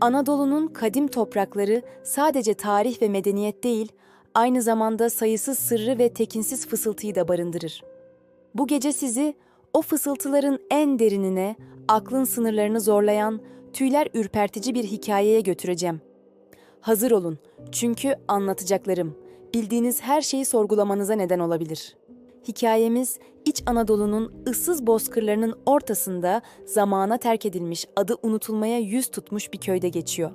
Anadolu'nun kadim toprakları sadece tarih ve medeniyet değil, aynı zamanda sayısız sırrı ve tekinsiz fısıltıyı da barındırır. Bu gece sizi o fısıltıların en derinine, aklın sınırlarını zorlayan, tüyler ürpertici bir hikayeye götüreceğim. Hazır olun çünkü anlatacaklarım bildiğiniz her şeyi sorgulamanıza neden olabilir. Hikayemiz İç Anadolu'nun ıssız bozkırlarının ortasında zamana terk edilmiş, adı unutulmaya yüz tutmuş bir köyde geçiyor.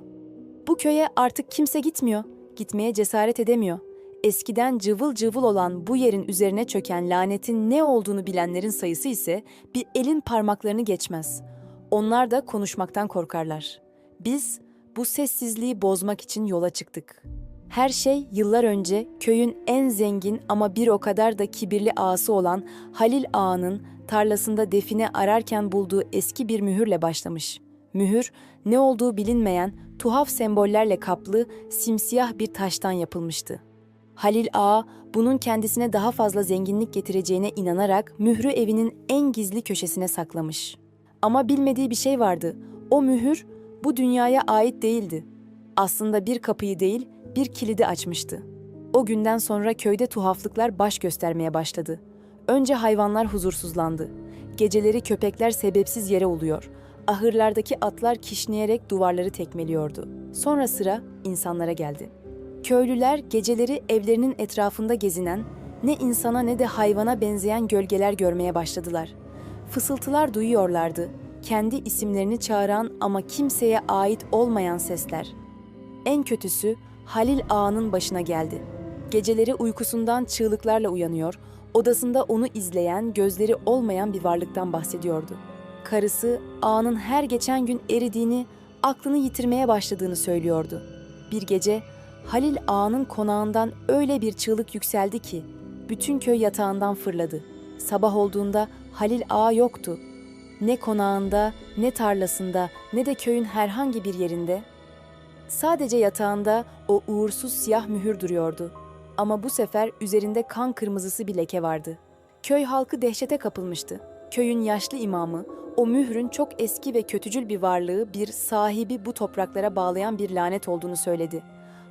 Bu köye artık kimse gitmiyor, gitmeye cesaret edemiyor. Eskiden cıvıl cıvıl olan bu yerin üzerine çöken lanetin ne olduğunu bilenlerin sayısı ise bir elin parmaklarını geçmez. Onlar da konuşmaktan korkarlar. Biz bu sessizliği bozmak için yola çıktık. Her şey yıllar önce köyün en zengin ama bir o kadar da kibirli ağası olan Halil Ağa'nın tarlasında define ararken bulduğu eski bir mühürle başlamış. Mühür, ne olduğu bilinmeyen tuhaf sembollerle kaplı simsiyah bir taştan yapılmıştı. Halil Ağa bunun kendisine daha fazla zenginlik getireceğine inanarak mührü evinin en gizli köşesine saklamış. Ama bilmediği bir şey vardı. O mühür bu dünyaya ait değildi. Aslında bir kapıyı değil, bir kilidi açmıştı. O günden sonra köyde tuhaflıklar baş göstermeye başladı. Önce hayvanlar huzursuzlandı. Geceleri köpekler sebepsiz yere uluyor. Ahırlardaki atlar kişneyerek duvarları tekmeliyordu. Sonra sıra insanlara geldi. Köylüler geceleri evlerinin etrafında gezinen, ne insana ne de hayvana benzeyen gölgeler görmeye başladılar. Fısıltılar duyuyorlardı. Kendi isimlerini çağıran ama kimseye ait olmayan sesler. En kötüsü Halil Ağa'nın başına geldi. Geceleri uykusundan çığlıklarla uyanıyor, odasında onu izleyen, gözleri olmayan bir varlıktan bahsediyordu. Karısı Ağa'nın her geçen gün eridiğini, aklını yitirmeye başladığını söylüyordu. Bir gece Halil Ağa'nın konağından öyle bir çığlık yükseldi ki bütün köy yatağından fırladı. Sabah olduğunda Halil Ağa yoktu. Ne konağında, ne tarlasında, ne de köyün herhangi bir yerinde Sadece yatağında o uğursuz siyah mühür duruyordu. Ama bu sefer üzerinde kan kırmızısı bir leke vardı. Köy halkı dehşete kapılmıştı. Köyün yaşlı imamı, o mührün çok eski ve kötücül bir varlığı, bir sahibi bu topraklara bağlayan bir lanet olduğunu söyledi.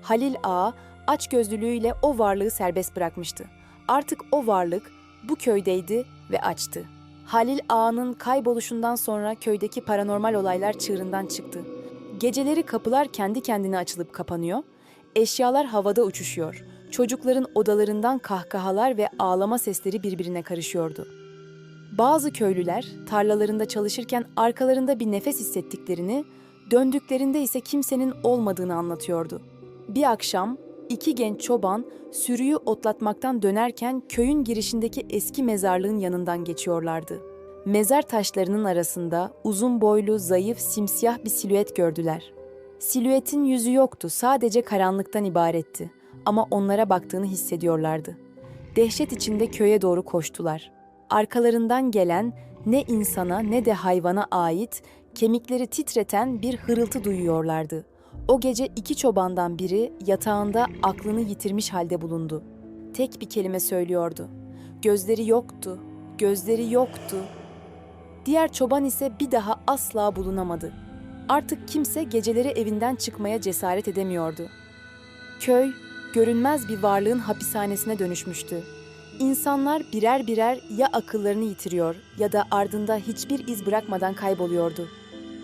Halil Ağa, açgözlülüğüyle o varlığı serbest bırakmıştı. Artık o varlık bu köydeydi ve açtı. Halil Ağa'nın kayboluşundan sonra köydeki paranormal olaylar çığırından çıktı. Geceleri kapılar kendi kendine açılıp kapanıyor, eşyalar havada uçuşuyor, çocukların odalarından kahkahalar ve ağlama sesleri birbirine karışıyordu. Bazı köylüler tarlalarında çalışırken arkalarında bir nefes hissettiklerini, döndüklerinde ise kimsenin olmadığını anlatıyordu. Bir akşam iki genç çoban sürüyü otlatmaktan dönerken köyün girişindeki eski mezarlığın yanından geçiyorlardı. Mezar taşlarının arasında uzun boylu, zayıf, simsiyah bir silüet gördüler. Silüetin yüzü yoktu, sadece karanlıktan ibaretti. Ama onlara baktığını hissediyorlardı. Dehşet içinde köye doğru koştular. Arkalarından gelen ne insana ne de hayvana ait, kemikleri titreten bir hırıltı duyuyorlardı. O gece iki çobandan biri yatağında aklını yitirmiş halde bulundu. Tek bir kelime söylüyordu. Gözleri yoktu, gözleri yoktu, Diğer çoban ise bir daha asla bulunamadı. Artık kimse geceleri evinden çıkmaya cesaret edemiyordu. Köy, görünmez bir varlığın hapishanesine dönüşmüştü. İnsanlar birer birer ya akıllarını yitiriyor ya da ardında hiçbir iz bırakmadan kayboluyordu.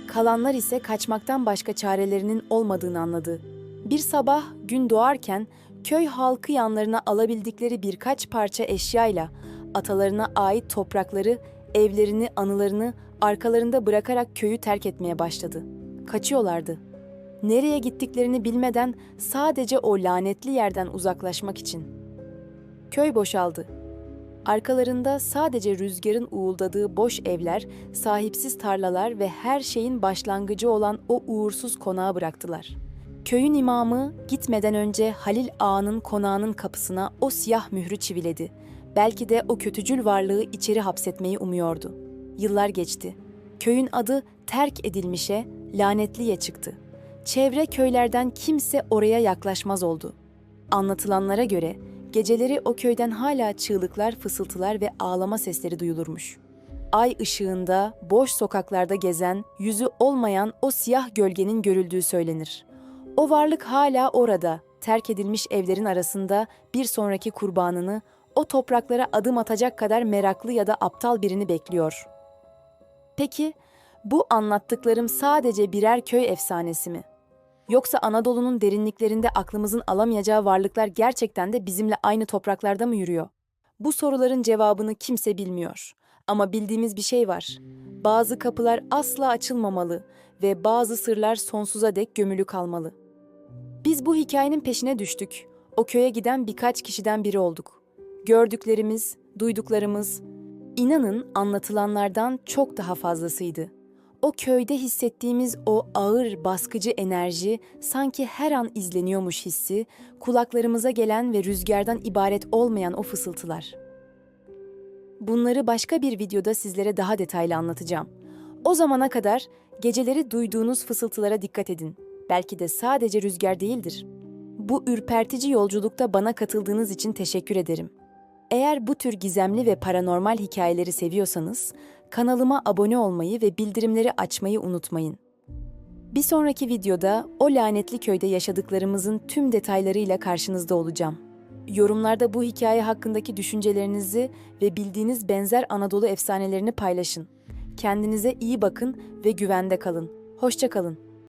Kalanlar ise kaçmaktan başka çarelerinin olmadığını anladı. Bir sabah gün doğarken köy halkı yanlarına alabildikleri birkaç parça eşyayla atalarına ait toprakları evlerini, anılarını arkalarında bırakarak köyü terk etmeye başladı. Kaçıyorlardı. Nereye gittiklerini bilmeden sadece o lanetli yerden uzaklaşmak için. Köy boşaldı. Arkalarında sadece rüzgarın uğuldadığı boş evler, sahipsiz tarlalar ve her şeyin başlangıcı olan o uğursuz konağı bıraktılar. Köyün imamı gitmeden önce Halil Ağa'nın konağının kapısına o siyah mührü çiviledi Belki de o kötücül varlığı içeri hapsetmeyi umuyordu. Yıllar geçti. Köyün adı terk edilmişe, lanetliye çıktı. Çevre köylerden kimse oraya yaklaşmaz oldu. Anlatılanlara göre geceleri o köyden hala çığlıklar, fısıltılar ve ağlama sesleri duyulurmuş. ay ışığında boş sokaklarda gezen, yüzü olmayan o siyah gölgenin görüldüğü söylenir. O varlık hala orada, terk edilmiş evlerin arasında bir sonraki kurbanını, o topraklara adım atacak kadar meraklı ya da aptal birini bekliyor. Peki, bu anlattıklarım sadece birer köy efsanesi mi? Yoksa Anadolu'nun derinliklerinde aklımızın alamayacağı varlıklar gerçekten de bizimle aynı topraklarda mı yürüyor? Bu soruların cevabını kimse bilmiyor. Ama bildiğimiz bir şey var. Bazı kapılar asla açılmamalı ve bazı sırlar sonsuza dek gömülü kalmalı. Biz bu hikayenin peşine düştük. O köye giden birkaç kişiden biri olduk. Gördüklerimiz, duyduklarımız, inanın anlatılanlardan çok daha fazlasıydı. O köyde hissettiğimiz o ağır, baskıcı enerji sanki her an izleniyormuş hissi, kulaklarımıza gelen ve rüzgardan ibaret olmayan o fısıltılar. Bunları başka bir videoda sizlere daha detaylı anlatacağım. O zamana kadar geceleri duyduğunuz fısıltılara dikkat edin. Belki de sadece rüzgar değildir. Bu ürpertici yolculukta bana katıldığınız için teşekkür ederim. Eğer bu tür gizemli ve paranormal hikayeleri seviyorsanız, kanalıma abone olmayı ve bildirimleri açmayı unutmayın. Bir sonraki videoda o lanetli köyde yaşadıklarımızın tüm detaylarıyla karşınızda olacağım. Yorumlarda bu hikaye hakkındaki düşüncelerinizi ve bildiğiniz benzer Anadolu efsanelerini paylaşın. Kendinize iyi bakın ve güvende kalın. Hoşça kalın.